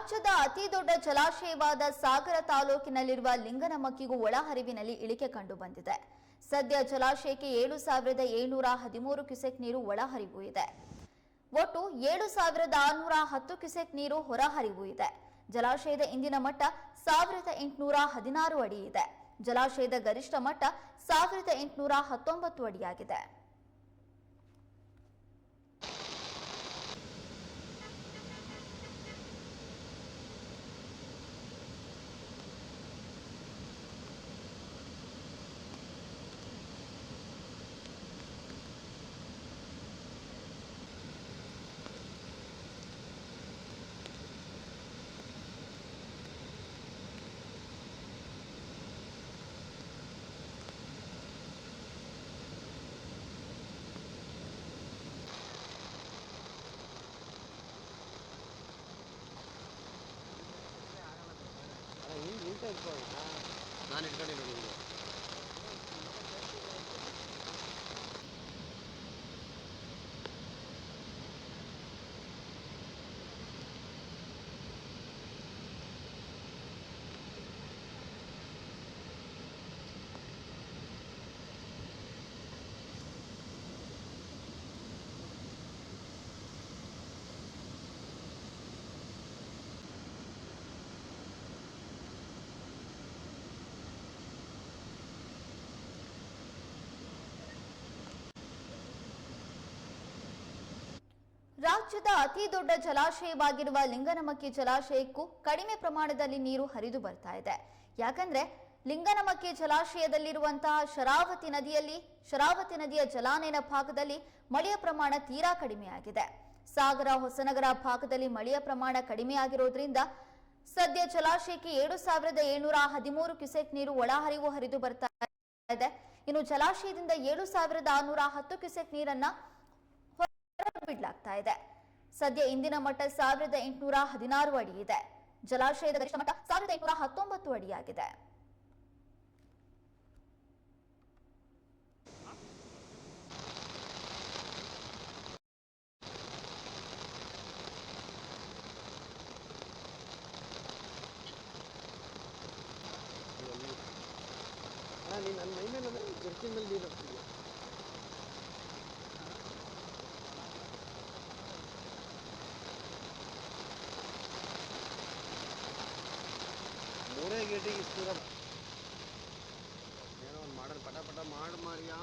ರಾಜ್ಯದ ಅತಿ ದೊಡ್ಡ ಜಲಾಶಯವಾದ ಸಾಗರ ತಾಲೂಕಿನಲ್ಲಿರುವ ಲಿಂಗನಮಕ್ಕಿಗೂ ಒಳಹರಿವಿನಲ್ಲಿ ಇಳಿಕೆ ಕಂಡು ಬಂದಿದೆ. ಸದ್ಯ ಜಲಾಶಯಕ್ಕೆ ಏಳು ಸಾವಿರದ ಏಳ್ನೂರ ಹದಿಮೂರು ಕ್ಯುಸೆಕ್ ನೀರು ಒಳಹರಿವು ಇದೆ. ಒಟ್ಟು ಏಳು ಸಾವಿರದ ಆರುನೂರ ಹತ್ತು ಕ್ಯುಸೆಕ್ ನೀರು ಹೊರಹರಿವು ಇದೆ. ಜಲಾಶಯದ ಇಂದಿನ ಮಟ್ಟ ಸಾವಿರದ ಎಂಟುನೂರ ಹದಿನಾರು ಅಡಿ ಇದೆ. ಜಲಾಶಯದ ಗರಿಷ್ಠ ಮಟ್ಟ ಸಾವಿರದ ಎಂಟುನೂರ ಹತ್ತೊಂಬತ್ತು ಅಡಿಯಾಗಿದೆ. ನಾನು ಇಟ್ಕೊಂಡಿರೋದು. ರಾಜ್ಯದ ಅತಿ ದೊಡ್ಡ ಜಲಾಶಯವಾಗಿರುವ ಲಿಂಗನಮಕ್ಕಿ ಜಲಾಶಯಕ್ಕೂ ಕಡಿಮೆ ಪ್ರಮಾಣದಲ್ಲಿ ನೀರು ಹರಿದು ಬರ್ತಾ ಇದೆ. ಯಾಕಂದ್ರೆ ಲಿಂಗನಮಕ್ಕಿ ಜಲಾಶಯದಲ್ಲಿರುವಂತಹ ಶರಾವತಿ ನದಿಯಲ್ಲಿ, ಶರಾವತಿ ನದಿಯ ಜಲಾನಯನ ಭಾಗದಲ್ಲಿ ಮಳೆಯ ಪ್ರಮಾಣ ತೀರಾ ಕಡಿಮೆಯಾಗಿದೆ ಸಾಗರ, ಹೊಸನಗರ ಭಾಗದಲ್ಲಿ ಮಳೆಯ ಪ್ರಮಾಣ ಕಡಿಮೆಯಾಗಿರೋದ್ರಿಂದ ಸದ್ಯ ಜಲಾಶಯಕ್ಕೆ ಏಳು ಸಾವಿರದ ಏಳ್ನೂರ ಹದಿಮೂರು ಕ್ಯುಸೆಕ್ ನೀರು ಒಳಹರಿವು ಹರಿದು ಬರ್ತಾ ಇದೆ. ಇನ್ನು ಜಲಾಶಯದಿಂದ ಏಳು ಸಾವಿರದ ಆರುನೂರ ಹತ್ತು ಕ್ಯುಸೆಕ್ ನೀರನ್ನ ಬಿಡ್ಲಾಗ್ತಾ ಇದೆ. ಸದ್ಯ ಇಂದಿನ ಮಟ್ಟ ಸಾವಿರದ ಎಂಟುನೂರ ಹದಿನಾರು ಅಡಿ ಇದೆ. ಜಲಾಶಯದ ಗರಿಷ್ಠ ಮಟ್ಟ ಸಾವಿರದ ಎಂಟುನೂರ ಹತ್ತೊಂಬತ್ತು ಅಡಿಯಾಗಿದೆ. ನೀನು ನನ್ನ ಮೈ ಮೇಲೆ ಮೂರೇ ಗೇಟಿಗೆ ಇಷ್ಟ ಏನೋ ಒಂದು ಮಾಡೋದು ಪಟ ಪಟ ಮಾಡಿ ಮಾರಿಯಾ.